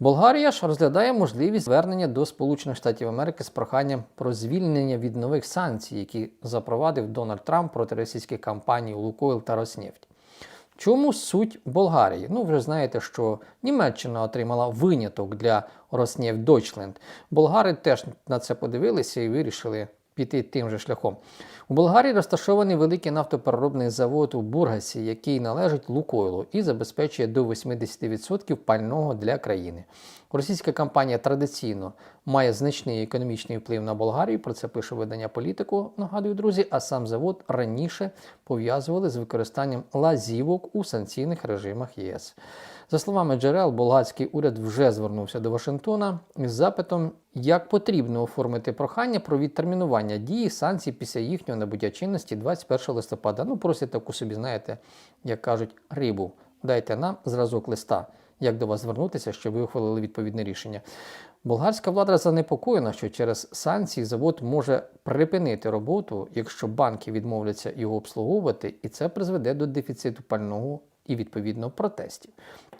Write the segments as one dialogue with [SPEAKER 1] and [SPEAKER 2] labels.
[SPEAKER 1] Болгарія ж розглядає можливість звернення до Сполучених Штатів Америки з проханням про звільнення від нових санкцій, які запровадив Дональд Трамп проти російських компаній Лукойл та Роснефть. Чому суть Болгарії? Ну, ви знаєте, що Німеччина отримала виняток для Роснефть Deutschland. Болгари теж на це подивилися і вирішили піти тим же шляхом. У Болгарії розташований великий нафтопереробний завод у Бургасі, який належить Лукойлу і забезпечує до 80% пального для країни. Російська компанія традиційно має значний економічний вплив на Болгарію. Про це пише видання політику. Нагадую, друзі, а сам завод раніше пов'язували з використанням лазівок у санкційних режимах ЄС. За словами джерел, болгарський уряд вже звернувся до Вашингтона із запитом, як потрібно оформити прохання про відтермінування дії санкцій після їхнього набуття чинності 21 листопада. Ну, просять таку собі, знаєте, як кажуть, рибу. Дайте нам зразок листа, як до вас звернутися, щоб ви ухвалили відповідне рішення. Болгарська влада занепокоєна, що через санкції завод може припинити роботу, якщо банки відмовляться його обслуговувати, і це призведе до дефіциту пального і відповідно протестів.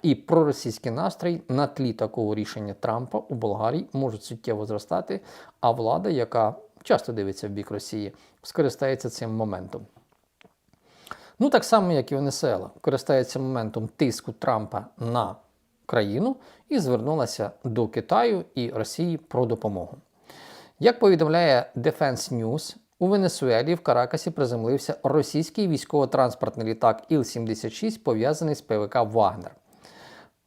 [SPEAKER 1] І проросійський настрій на тлі такого рішення Трампа у Болгарії можуть суттєво зростати, а влада, яка часто дивиться в бік Росії, скористається цим моментом. Ну, так само, як і Венесуела, користається моментом тиску Трампа на країну і звернулася до Китаю і Росії про допомогу. Як повідомляє Defense News, у Венесуелі в Каракасі приземлився російський військово-транспортний літак Іл-76, пов'язаний з ПВК Вагнер.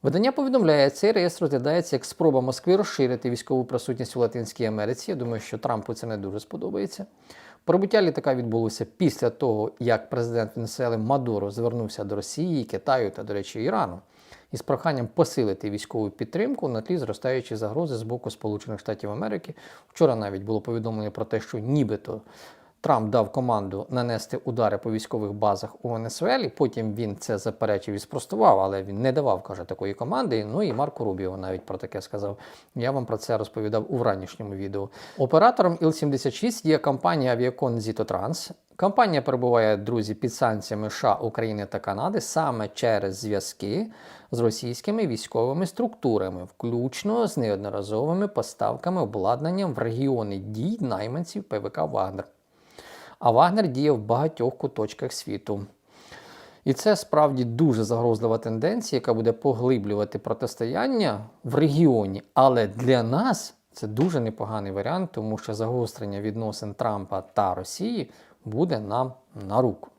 [SPEAKER 1] Видання повідомляє, цей рейс розглядається як спроба Москви розширити військову присутність у Латинській Америці. Я думаю, що Трампу це не дуже сподобається. Прибуття літака відбулося після того, як президент Венесуели Мадуро звернувся до Росії, Китаю та, до речі, Ірану із проханням посилити військову підтримку на тлі зростаючої загрози з боку Сполучених Штатів Америки. Вчора навіть було повідомлення про те, що нібито Трамп дав команду нанести удари по військових базах у Венесуелі. Потім він це заперечив і спростував, але він не давав, каже, такої команди. Ну і Марко Рубіо навіть про таке сказав. Я вам про це розповідав у ранішньому відео. Оператором Іл-76 є компанія Авіакон Зітотранс. Компанія перебуває, друзі, під санкціями США, України та Канади саме через зв'язки з російськими військовими структурами, включно з неодноразовими поставками обладнанням в регіони дій найманців ПВК Вагнер. А Вагнер діє в багатьох куточках світу. І це справді дуже загрозлива тенденція, яка буде поглиблювати протистояння в регіоні. Але для нас це дуже непоганий варіант, тому що загострення відносин Трампа та Росії буде нам на руку.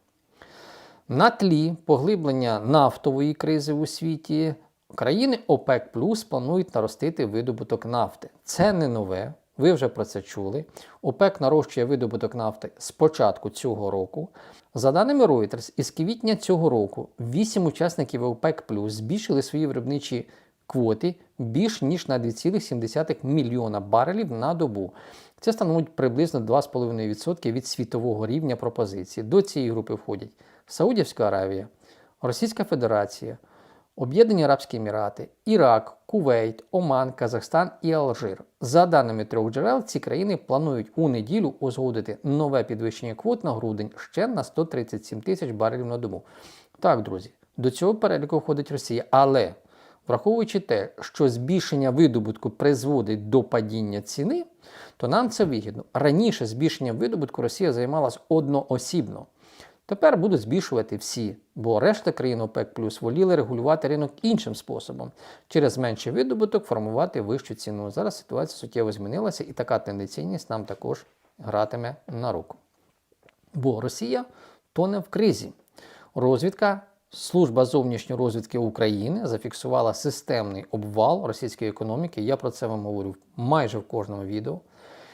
[SPEAKER 1] На тлі поглиблення нафтової кризи у світі країни ОПЕК Плюс планують наростити видобуток нафти. Це не нове. Ви вже про це чули. ОПЕК нарощує видобуток нафти з початку цього року. За даними Reuters, із квітня цього року 8 учасників ОПЕК Плюс збільшили свої виробничі квоти більш ніж на 2,7 мільйона барелів на добу. Це становить приблизно 2,5% від світового рівня пропозиції. До цієї групи входять Саудівська Аравія, Російська Федерація, Об'єднані Арабські Емірати, Ірак, Кувейт, Оман, Казахстан і Алжир. За даними трьох джерел, ці країни планують у неділю узгодити нове підвищення квот на грудень ще на 137 тисяч барелів на добу. Так, друзі, до цього переліку входить Росія, але враховуючи те, що збільшення видобутку призводить до падіння ціни, то нам це вигідно. Раніше збільшенням видобутку Росія займалась одноосібно. Тепер будуть збільшувати всі, бо решта країн ОПЕК плюс воліли регулювати ринок іншим способом, через менший видобуток формувати вищу ціну. Зараз ситуація суттєво змінилася, і така тенденційність нам також гратиме на руку. Бо Росія тоне в кризі. Розвідка, служба зовнішньої розвідки України зафіксувала системний обвал російської економіки. Я про це вам говорю майже в кожному відео.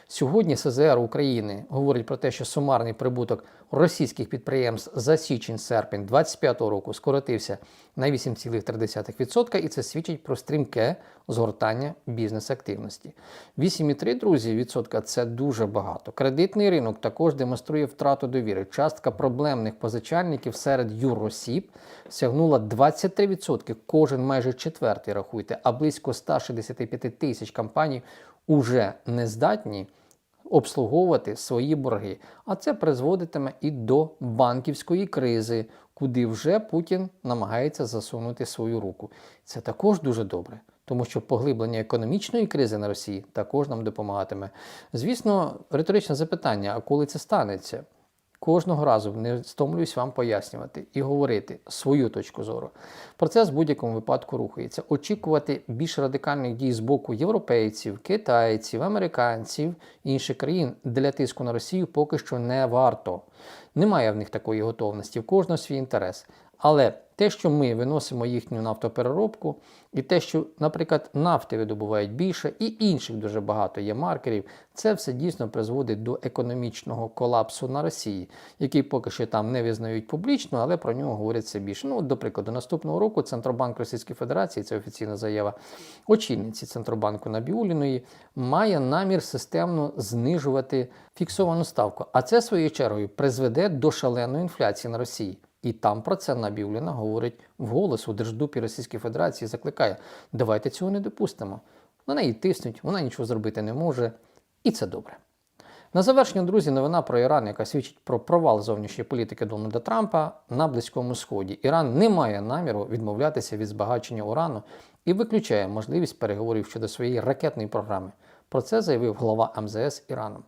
[SPEAKER 1] Сьогодні СЗР України говорить про те, що сумарний прибуток російських підприємств за січень-серпень 2025 року скоротився на 8,3%, і це свідчить про стрімке згортання бізнес-активності. 8,3, друзі, відсотка це дуже багато. Кредитний ринок також демонструє втрату довіри. Частка проблемних позичальників серед юросіб сягнула 23%. Кожен майже четвертий рахуйте, а близько 165 тисяч компаній уже не здатні обслуговувати свої борги. А це призводитиме і до банківської кризи, куди вже Путін намагається засунути свою руку. Це також дуже добре, тому що поглиблення економічної кризи на Росії також нам допомагатиме. Звісно, риторичне запитання: а коли це станеться? Кожного разу не стомлююсь вам пояснювати і говорити свою точку зору. Процес в будь-якому випадку рухається. Очікувати більш радикальних дій з боку європейців, китайців, американців інших країн для тиску на Росію поки що не варто. Немає в них такої готовності, в кожного свій інтерес. Але те, що ми виносимо їхню нафтопереробку, і те, що, наприклад, нафти видобувають більше, і інших дуже багато є маркерів, це все дійсно призводить до економічного колапсу на Росії, який поки що там не визнають публічно, але про нього говорять все більше. Ну, до прикладу, наступного року Центробанк Російської Федерації, це офіційна заява очільниці Центробанку Набіуліної, має намір системно знижувати фіксовану ставку. А це своєю чергою призведе до шаленої інфляції на Росії. І там про це Набіуліна говорить вголос у Держдупі Російської Федерації, закликає: давайте цього не допустимо. На неї тиснуть, вона нічого зробити не може, і це добре. На завершення, друзі, новина про Іран, яка свідчить про провал зовнішньої політики Дональда Трампа на Близькому Сході. Іран не має наміру відмовлятися від збагачення урану і виключає можливість переговорів щодо своєї ракетної програми. Про це заявив глава МЗС Ірану.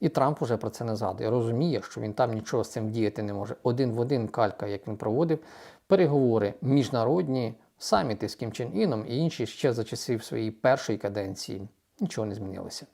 [SPEAKER 1] І Трамп уже про це не згадує. Розуміє, що він там нічого з цим діяти не може. Один в один калька, як він проводив переговори міжнародні, саміти з Кім Чен Іном і інші ще за часів своєї першої каденції. Нічого не змінилося.